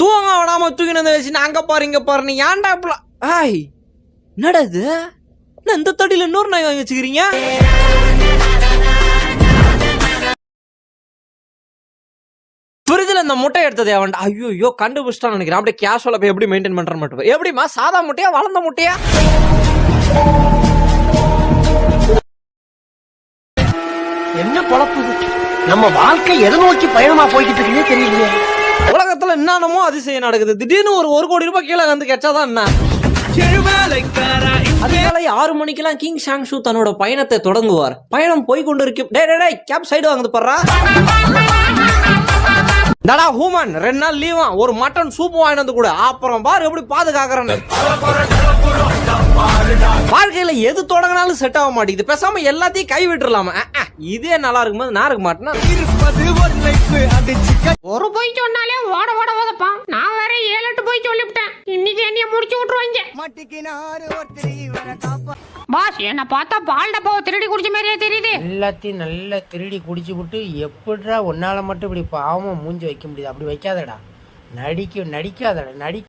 தூங்க விடாம தூக்கிட்டு வந்து வச்சு அங்க பாரு இங்க பாரு நீ ஏன்டா இப்பல ஆய் என்னடா இது? என்ன இந்த தடியில இன்னொரு நாய் வாங்கி வச்சுக்கிறீங்க? ஃப்ரிட்ஜில் இந்த முட்டை எடுத்தது அவன் ஐயோ ஐயோ கண்டுபிடிச்சிட்டான்னு நினைக்கிறேன். அப்படியே கேஷுவலாக போய் எப்படி மெயின்டைன் பண்ணுறேன்னு மட்டும் எப்படிமா சாதா முட்டையா வளர்ந்த முட்டையா? என்ன பொழப்பு நம்ம வாழ்க்கை எதை நோக்கி பயணமா போய்கிட்டு இருக்குன்னே தெரியலையே. என்னென்னமோ அதிசயம் நடக்குது. திடீர்னு ஒரு ஒரு கோடி ரூபாய் கீழே வந்து கிடைச்சாதான் என்ன? அதிகாலை ஆறு மணிக்கெல்லாம் கிங் ஷாங்ஷு தன்னோட பயணத்தை தொடங்குவார். பயணம் போய் கொண்டு இருக்கும் டே டே டே கேப் சைடு வாங்குது பர்றா டடா ஹூமன் ரெண்டு நாள் லீவா ஒரு மட்டன் சூப் வாங்கிட்டு வந்து கூட. அப்புறம் பாரு எப்படி பாதுகாக்கிறேன்னு. வாழ்க்கையில எது தொடங்கினாலும் செட் ஆக மாட்டேங்குது. பேசாம எல்லாத்தையும் கை அஹ், இதே நல்லா இருக்கும்போது நான் இருக்க மாட்டேன்னா? ஒரு போய் சொன்னாலே ஓட இன்னைக்கு என்னைய முடிச்சு விட்டுருவாங்க பாஸ் என்ன பார்த்தா பால் டப்பாவை திருடி குடிச்ச மாதிரியே தெரியுது. எல்லாத்தையும் நல்லா திருடி குடிச்சு விட்டு எப்படிடா உன்னால மட்டும் இப்படி பாவமா மூஞ்சி வைக்க முடியுது? அப்படி வைக்காதடா. நடிக்க நடிக்காதடா நடி